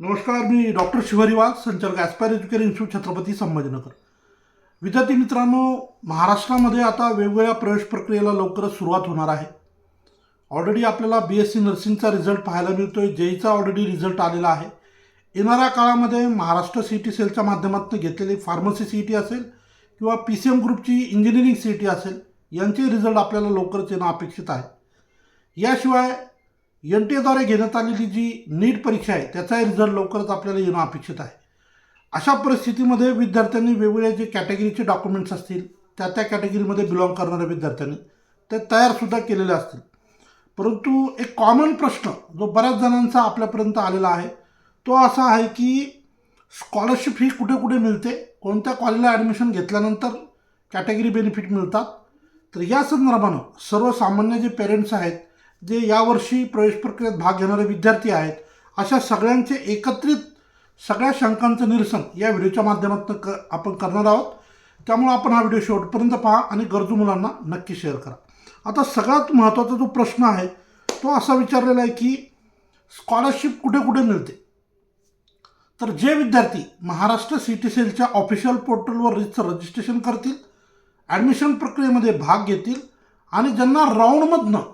नमस्कार मी डॉक्टर शिवरिवास संचालक Aspire Education Institute Chhatrapati Sambhajinagar. विद्यार्थी मित्रांनो महाराष्ट्रामध्ये आता वेगवेगळ्या प्रवेश प्रक्रियेला लवकरच सुरुवात होणार आहे. ऑलरेडी आपल्याला बी एस सी नर्सिंगचा रिझल्ट पाहायला मिळतो आहे जेईचा ऑलरेडी रिझल्ट आलेला आहे. येणाऱ्या काळामध्ये महाराष्ट्र सी टी सेलच्या माध्यमातून घेतलेली फार्मसी सी टी असेल किंवा पी सी एम ग्रुपची इंजिनिअरिंग सी टी असेल यांचे रिझल्ट आपल्याला लवकरच येणं अपेक्षित आहे. याशिवाय एन टी एद्वारे घेण्यात आलेली जी नीट परीक्षा आहे त्याचाही रिझल्ट लवकरच आपल्याला येणं अपेक्षित आहे. अशा परिस्थितीमध्ये विद्यार्थ्यांनी वेगवेगळ्या जे कॅटेगरीचे डॉक्युमेंट्स असतील त्या त्या कॅटेगरीमध्ये बिलॉंग करणाऱ्या विद्यार्थ्यांनी ते तयारसुद्धा केलेले असतील. परंतु एक कॉमन प्रश्न जो बऱ्याच जणांचा आपल्यापर्यंत आलेला आहे तो असा आहे की स्कॉलरशिप ही कुठे कुठे मिळते? कोणत्या कॉलेजला ॲडमिशन घेतल्यानंतर कॅटेगरी बेनिफिट मिळतात? तर या संदर्भानं सर्वसामान्य जे पेरेंट्स आहेत जे यावर्षी प्रवेश प्रक्रियेत भाग घेणारे विद्यार्थी आहेत अशा सगळ्यांचे एकत्रित सगळ्या शंकांचं निरसन या व्हिडिओच्या माध्यमातून क आपण करणार आहोत. त्यामुळं आपण हा व्हिडिओ शेवटपर्यंत पहा आणि गरजू मुलांना नक्की शेअर करा. आता सगळ्यात महत्त्वाचा जो प्रश्न आहे तो असा विचारलेला आहे की स्कॉलरशिप कुठे कुठे मिळते? तर जे विद्यार्थी महाराष्ट्र सी टी सेलच्या ऑफिशियल पोर्टलवर रजिस्ट्रेशन करतील ॲडमिशन प्रक्रियेमध्ये भाग घेतील आणि ज्यांना राऊंडमधनं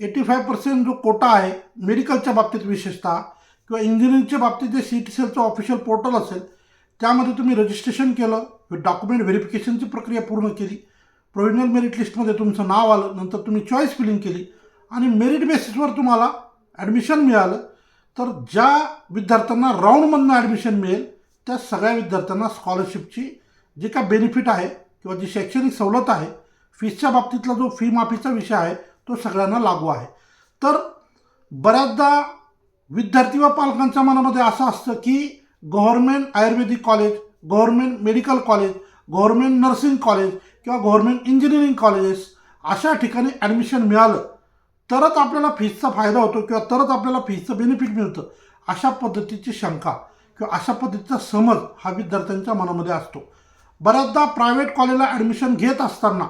एटी फाय पर्सेंट जो कोटा आहे मेडिकलच्या बाबतीत विशेषतः किंवा इंजिनिअरिंगच्या बाबतीत जे सी टी सेलचं ऑफिशियल पोर्टल असेल त्यामध्ये तुम्ही रजिस्ट्रेशन केलं डॉक्युमेंट व्हेरिफिकेशनची प्रक्रिया पूर्ण केली प्रोव्हिजनल मेरिट लिस्टमध्ये तुमचं नाव आलं नंतर तुम्ही चॉईस फिलिंग केली आणि मेरिट बेसिसवर तुम्हाला ॲडमिशन मिळालं तर ज्या विद्यार्थ्यांना राऊंडमधनं ॲडमिशन मिळेल त्या सगळ्या विद्यार्थ्यांना स्कॉलरशिपची जी काय बेनिफिट आहे किंवा जी शैक्षणिक सवलत आहे फीसच्या बाबतीतला जो फी माफीचा विषय आहे तो सगळ्यांना लागू आहे. तर बऱ्याचदा विद्यार्थी व पालकांच्या मनामध्ये असं असतं की government ayurvedic college government medical college government nursing college किंवा गव्हर्मेंट इंजिनिअरिंग कॉलेजेस अशा ठिकाणी ॲडमिशन मिळालं तरच आपल्याला फीजचा फायदा होतो किंवा तरच आपल्याला फीजचं बेनिफिट मिळतं अशा पद्धतीची शंका किंवा अशा पद्धतीचा समज हा विद्यार्थ्यांच्या मनामध्ये असतो. बऱ्याचदा प्रायव्हेट कॉलेजला ॲडमिशन घेत असताना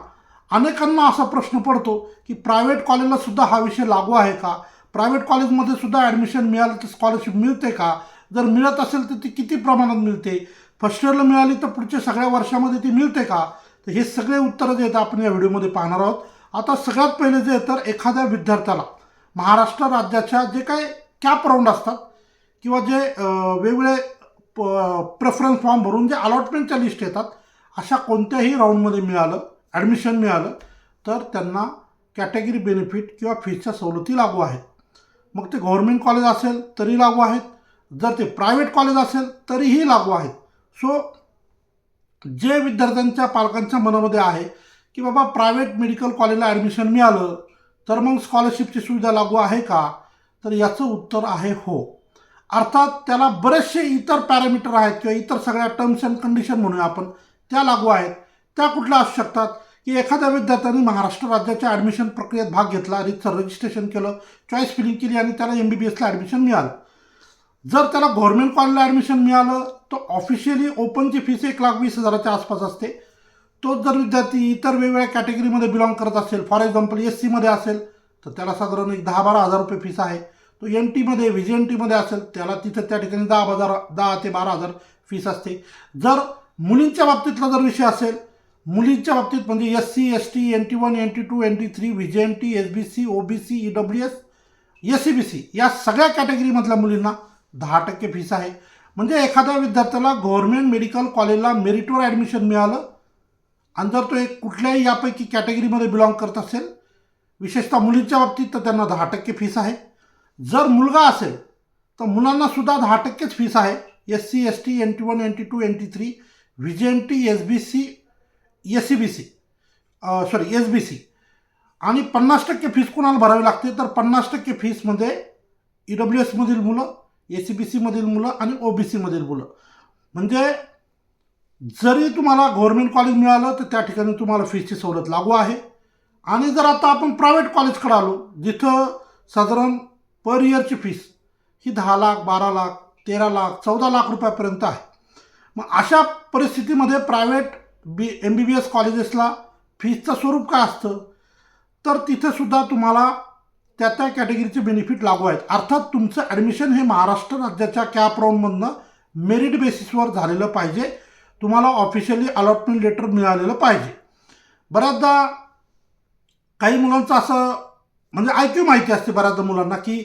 अनेकांना असा प्रश्न पडतो की प्रायव्हेट कॉलेजला सुद्धा हा विषय लागू आहे का? प्रायव्हेट कॉलेजमध्ये सुद्धा ॲडमिशन मिळालं तर स्कॉलरशिप मिळते का? जर मिळत असेल तर ती किती प्रमाणात मिळते? फर्स्ट इयरला मिळाली तर पुढच्या सगळ्या वर्षामध्ये ती मिळते का? तर हे सगळे उत्तरं जे आहेत आपण या व्हिडिओमध्ये पाहणार आहोत. आता सगळ्यात पहिले जे तर एखाद्या विद्यार्थ्याला महाराष्ट्र राज्याच्या जे काही कॅप राऊंड असतात किंवा जे वेगवेगळे वेगवेगळे प्रेफरन्स फॉर्म भरून जे अलॉटमेंटच्या लिस्ट येतात अशा कोणत्याही राऊंडमध्ये मिळालं ॲडमिशन मिळालं तर त्यांना कॅटेगरी बेनिफिट किंवा फीजच्या सवलती लागू आहेत. मग ते गव्हर्मेंट कॉलेज असेल तरी लागू आहेत. जर ते प्रायव्हेट कॉलेज असेल तरीही लागू आहेत. सो जे विद्यार्थ्यांच्या पालकांच्या मनामध्ये आहे की बाबा प्रायव्हेट मेडिकल कॉलेजला ॲडमिशन मिळालं तर मग स्कॉलरशिपची सुविधा लागू आहे का? तर याचं उत्तर आहे हो. अर्थात त्याला बरेचसे इतर पॅरामीटर आहेत किंवा इतर सगळ्या टर्म्स अँड कंडिशन म्हणूया आपण त्या लागू आहेत. त्या कुठल्या असू शकतात? की एखाद्या विद्यार्थ्याने महाराष्ट्र राज्याच्या ॲडमिशन प्रक्रियेत भाग घेतला रितसर रजिस्ट्रेशन केलं चॉईस फिलिंग केली आणि त्याला एम बी बी एसला ॲडमिशन मिळालं. जर त्याला गव्हर्मेंट कॉलेजला ॲडमिशन मिळालं तर ऑफिशियली ओपनची फीस एक लाख वीस हजाराच्या आसपास असते. तोच जर विद्यार्थी इतर वेगवेगळ्या कॅटेगरीमध्ये बिलॉंग करत असेल फॉर एक्झाम्पल एस सीमध्ये असेल तर त्याला साधारण एक दहा बारा हजार रुपये फीस आहे. तो एन टीमध्ये व्ही जी एन टीमध्ये असेल त्याला तिथं त्या ठिकाणी दहा हजार दहा ते बारा हजार फीस असते. जर मुलींच्या बाबतीतला जर विषय असेल मुलींच्या बाबतीत म्हणजे S C S T N T one N T two N T three V J N T S B C O B C E W S S C B C या सगळ्या कॅटेगरीमधल्या मुलींना दहा टक्के फीस आहे. म्हणजे एखाद्या विद्यार्थ्याला government medical कॉलेजला मेरिटवर ॲडमिशन मिळालं आणि जर तो एक कुठल्याही यापैकी कॅटेगरीमध्ये बिलॉंग करत असेल विशेषतः मुलींच्या बाबतीत तर त्यांना दहा टक्के फीस आहे. जर मुलगा असेल तर मुलांनासुद्धा दहा टक्केच फीस आहे. S C S T N T one N T two N T three V J N T S B C S C B C sorry S B C आणि पन्नास टक्के फीस कोणाला भरावी लागते? तर पन्नास टक्के फीसमध्ये ई डब्ल्यू एसमधील मुलं ए सी बी सीमधील मुलं आणि ओ बी सीमधील मुलं. म्हणजे जरी तुम्हाला गव्हर्मेंट कॉलेज मिळालं तर त्या ठिकाणी तुम्हाला फीसची सवलत लागू आहे. आणि जर आता आपण प्रायव्हेट कॉलेजकडे आलो जिथं साधारण पर इयरची फीस ही दहा लाख बारा लाख तेरा लाख चौदा लाख रुपयापर्यंत आहे. मग अशा परिस्थितीमध्ये private B M B B S कॉलेजेसला फीजचं स्वरूप काय असतं? तर तिथेसुद्धा तुम्हाला त्या त्या कॅटेगरीचे बेनिफिट लागू आहेत. अर्थात तुमचं ॲडमिशन हे महाराष्ट्र राज्याच्या कॅप राऊंडमधनं मेरिट बेसिसवर झालेलं पाहिजे. तुम्हाला ऑफिशियली अलॉटमेंट लेटर मिळालेलं पाहिजे. बऱ्याचदा काही मुलांचं असं म्हणजे ऐकू माहिती असते बऱ्याचदा मुलांना की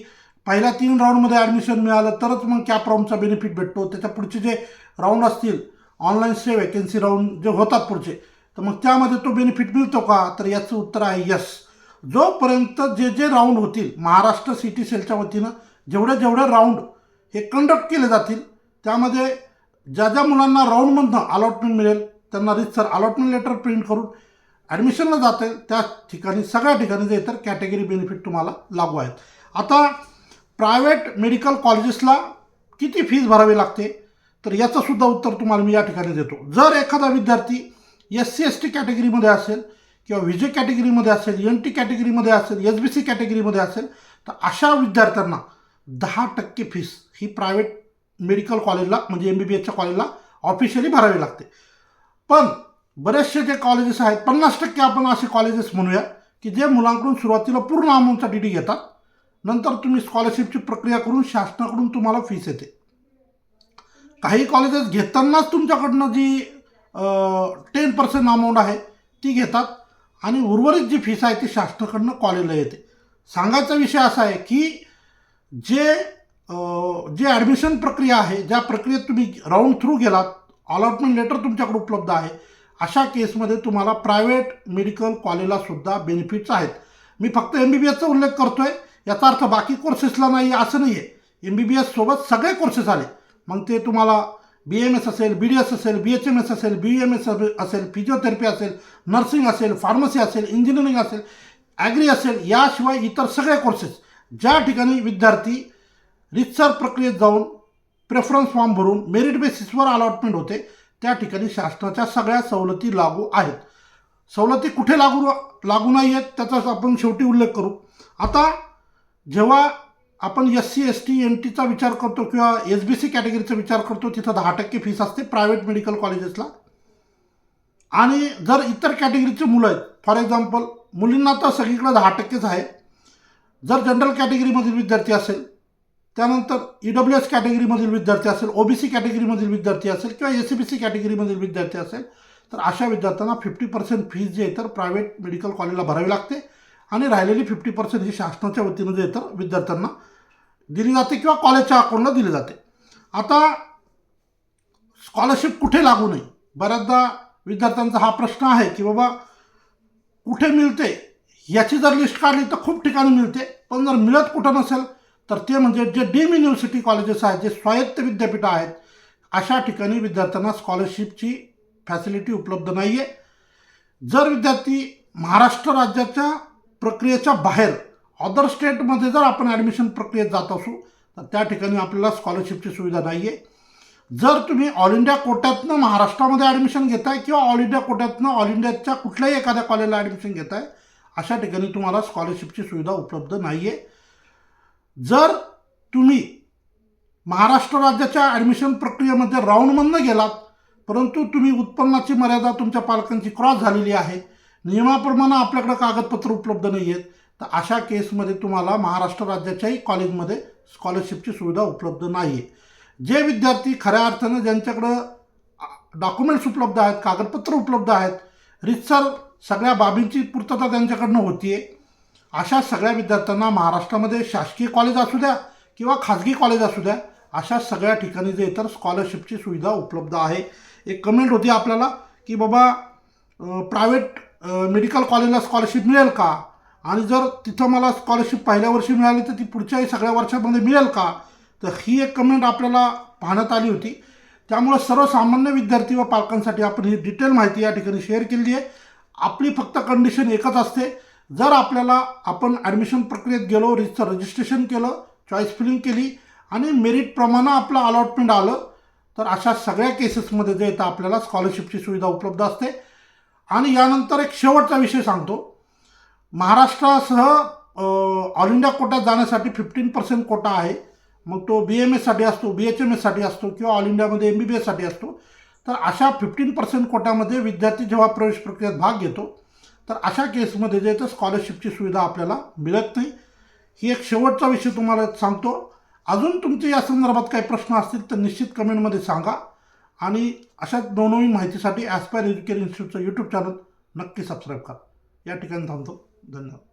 पहिल्या तीन राऊंडमध्ये ॲडमिशन मिळालं तरच मग कॅप राऊंडचा बेनिफिट भेटतो. त्याच्या पुढचे जे राऊंड असतील ऑनलाईन स्टे वॅकन्सी राऊंड जे होतात पुढचे. तर मग त्यामध्ये तो बेनिफिट मिळतो का? तर याचं उत्तर आहे यस जोपर्यंत जे जे राऊंड होतील महाराष्ट्र सिटी सेलच्या वतीनं जेवढे जेवढे राऊंड हे कंडक्ट केले जातील त्यामध्ये ज्या ज्या मुलांना राऊंडमधनं अलॉटमेंट मिळेल त्यांना रितसर अलॉटमेंट लेटर प्रिंट करून ॲडमिशनला जाते त्या ठिकाणी सगळ्या ठिकाणी जे तर कॅटेगरी बेनिफिट तुम्हाला लागू आहेत. आता प्रायव्हेट मेडिकल कॉलेजेसला किती फीज भरावी लागते? तर याचं सुद्धा उत्तर तुम्हाला मी या ठिकाणी देतो. जर एखादा विद्यार्थी एस सी एस टी कॅटेगरीमध्ये असेल किंवा व्ही जे कॅटेगरीमध्ये असेल एन टी कॅटेगरीमध्ये असेल एस बी सी कॅटेगरीमध्ये असेल तर अशा विद्यार्थ्यांना दहा टक्के फीस ही प्रायव्हेट मेडिकल कॉलेजला म्हणजे एम बी बी एसच्या कॉलेजला ऑफिशियली भरावी लागते. पण बरेचसे जे कॉलेजेस आहेत पन्नास टक्के आपण असे कॉलेजेस म्हणूया की जे मुलांकडून सुरुवातीला पूर्ण अमाऊंटचा डी डी घेतात. नंतर तुम्ही स्कॉलरशिपची प्रक्रिया करून शासनाकडून तुम्हाला फीस येते. काही कॉलेजेस घेतानाच तुमच्याकडनं जी टेन पर्सेंट अमाऊंट आहे ती घेतात. आणि उर्वरित जी फीस आहे ती शासनाकडनं कॉलेजला येते. सांगायचा विषय असा आहे की जे जे ॲडमिशन प्रक्रिया आहे ज्या प्रक्रियेत तुम्ही राऊंड थ्रू गेलात अलॉटमेंट लेटर तुमच्याकडे उपलब्ध आहे अशा केसमध्ये तुम्हाला प्रायव्हेट मेडिकल कॉलेजला सुद्धा बेनिफिट्स आहेत. मी फक्त एम बी बी एसचा उल्लेख करतो आहे याचा अर्थ बाकी कोर्सेसला नाही असं नाही आहे एम बी बी एससोबत सगळे कोर्सेस आले. मग ते तुम्हाला बी एम एस असेल बी डी एस असेल बी एच एम एस असेल बी एम एस असेल फिजिओथेरपी असेल नर्सिंग असेल फार्मसी असेल इंजिनिअरिंग असेल ॲग्री असेल याशिवाय इतर सगळे कोर्सेस ज्या ठिकाणी विद्यार्थी रितसर प्रक्रियेत जाऊन प्रेफरन्स फॉर्म भरून मेरिट बेसिसवर अलॉटमेंट होते त्या ठिकाणी शासनाच्या सगळ्या सवलती लागू आहेत. सवलती कुठे लागू लागू नाही आहेत त्याचा आपण शेवटी उल्लेख करू. आता जेव्हा आपण S C S T N टीचा विचार करतो किंवा एस बी सी कॅटेगरीचा विचार करतो तिथं दहा टक्के फीस असते प्रायव्हेट मेडिकल कॉलेजेसला आणि जर इतर कॅटेगरीचे मुलं आहेत फॉर एक्झाम्पल मुलींना तर सगळीकडे दहा टक्केच आहे. जर जनरल कॅटेगरीमधील विद्यार्थी असेल त्यानंतर ई डब्ल्यू एस कॅटेगरीमधील विद्यार्थी असेल ओ बी सी कॅटेगरीमधील विद्यार्थी असेल किंवा एस सी बी सी कॅटेगरीमधील विद्यार्थी असेल तर अशा विद्यार्थ्यांना फिफ्टी पर्सेंट फीज जी आहे तर प्रायव्हेट मेडिकल कॉलेजला भरावी लागते. आणि राहिलेली फिफ्टी पर्सेंट ही शासनाच्या वतीनं जे तर विद्यार्थ्यांना दिली जाते किंवा कॉलेजच्या अकाउंटला दिली जाते. आता स्कॉलरशिप कुठे लागू नये? बऱ्याचदा विद्यार्थ्यांचा हा प्रश्न आहे की बाबा कुठे मिळते? याची जर लिस्ट काढली तर खूप ठिकाणी मिळते. पण जर मिळत कुठं नसेल तर ते म्हणजे जे डीम युनिव्हर्सिटी कॉलेजेस आहेत जे स्वायत्त विद्यापीठं आहेत अशा ठिकाणी विद्यार्थ्यांना स्कॉलरशिपची फॅसिलिटी उपलब्ध नाही आहे जर विद्यार्थी महाराष्ट्र राज्याच्या प्रक्रियेच्या बाहेर अदर स्टेटमध्ये जर आपण ॲडमिशन प्रक्रियेत जात असू तर त्या ठिकाणी आपल्याला स्कॉलरशिपची सुविधा नाही आहे जर तुम्ही ऑल इंडिया कोट्यातनं महाराष्ट्रामध्ये ॲडमिशन घेताय किंवा ऑल इंडिया कोट्यातनं ऑल इंडियाच्या कुठल्याही एखाद्या कॉलेजला ॲडमिशन घेताय अशा ठिकाणी तुम्हाला स्कॉलरशिपची सुविधा उपलब्ध नाही आहे जर तुम्ही महाराष्ट्र राज्याच्या ॲडमिशन प्रक्रियेमध्ये राऊंडमधनं गेलात परंतु तुम्ही उत्पन्नाची मर्यादा तुमच्या पालकांची क्रॉस झालेली आहे नियमाप्रमाणे आपल्याकडं कागदपत्र उपलब्ध नाही आहेत तर अशा केसमध्ये तुम्हाला महाराष्ट्र राज्याच्याही कॉलेजमध्ये स्कॉलरशिपची सुविधा उपलब्ध नाही आहे जे विद्यार्थी खऱ्या अर्थानं ज्यांच्याकडं डॉक्युमेंट्स उपलब्ध आहेत कागदपत्र उपलब्ध आहेत रितसर सगळ्या बाबींची पूर्तता त्यांच्याकडनं होती आहे अशा सगळ्या विद्यार्थ्यांना महाराष्ट्रामध्ये शासकीय कॉलेज असू द्या किंवा खाजगी कॉलेज असू द्या अशा सगळ्या ठिकाणी जे तर स्कॉलरशिपची सुविधा उपलब्ध आहे. एक कमेंट होती आपल्याला की बाबा प्रायव्हेट मेडिकल कॉलेजला स्कॉलरशिप मिळेल का? आणि जर तिथं मला स्कॉलरशिप पहिल्या वर्षी मिळाली तर ती पुढच्याही सगळ्या वर्षामध्ये मिळेल का? तर ही एक कमेंट आपल्याला पाहण्यात आली होती. त्यामुळं सर्वसामान्य विद्यार्थी व पालकांसाठी आपण ही डिटेल माहिती या ठिकाणी शेअर केली आहे. आपली फक्त कंडिशन एकच असते. जर आपल्याला आपण ॲडमिशन प्रक्रियेत गेलो रिजचं रजिस्ट्रेशन केलं चॉईस फिलिंग केली आणि मेरिटप्रमाणे आपलं अलॉटमेंट आलं तर अशा सगळ्या केसेसमध्ये जे येतं आपल्याला स्कॉलरशिपची सुविधा उपलब्ध असते. आणि यानंतर एक शेवटचा विषय सांगतो. महाराष्ट्रासह ऑल इंडिया कोटात जाण्यासाठी फिफ्टीन पर्सेंट कोटा आहे. मग तो बी एम एससाठी असतो बी एच एम एससाठी असतो किंवा ऑल इंडियामध्ये एम बी बी एससाठी असतो. तर अशा फिफ्टीन पर्सेंट कोटामध्ये विद्यार्थी जेव्हा प्रवेश प्रक्रियेत भाग घेतो तर अशा केसमध्ये जे तर स्कॉलरशिपची सुविधा आपल्याला मिळत नाही. ही एक शेवटचा विषय तुम्हाला सांगतो. अजून तुमचे या संदर्भात काही प्रश्न असतील तर निश्चित कमेंटमध्ये सांगा. आणि अशाच नवनवीन माहितीसाठी ॲस्पायर एज्युकेशन इन्स्टिट्यूटचं यूट्यूब चॅनल नक्की सबस्क्राईब करा. या ठिकाणी थांबतो. धन्यवाद.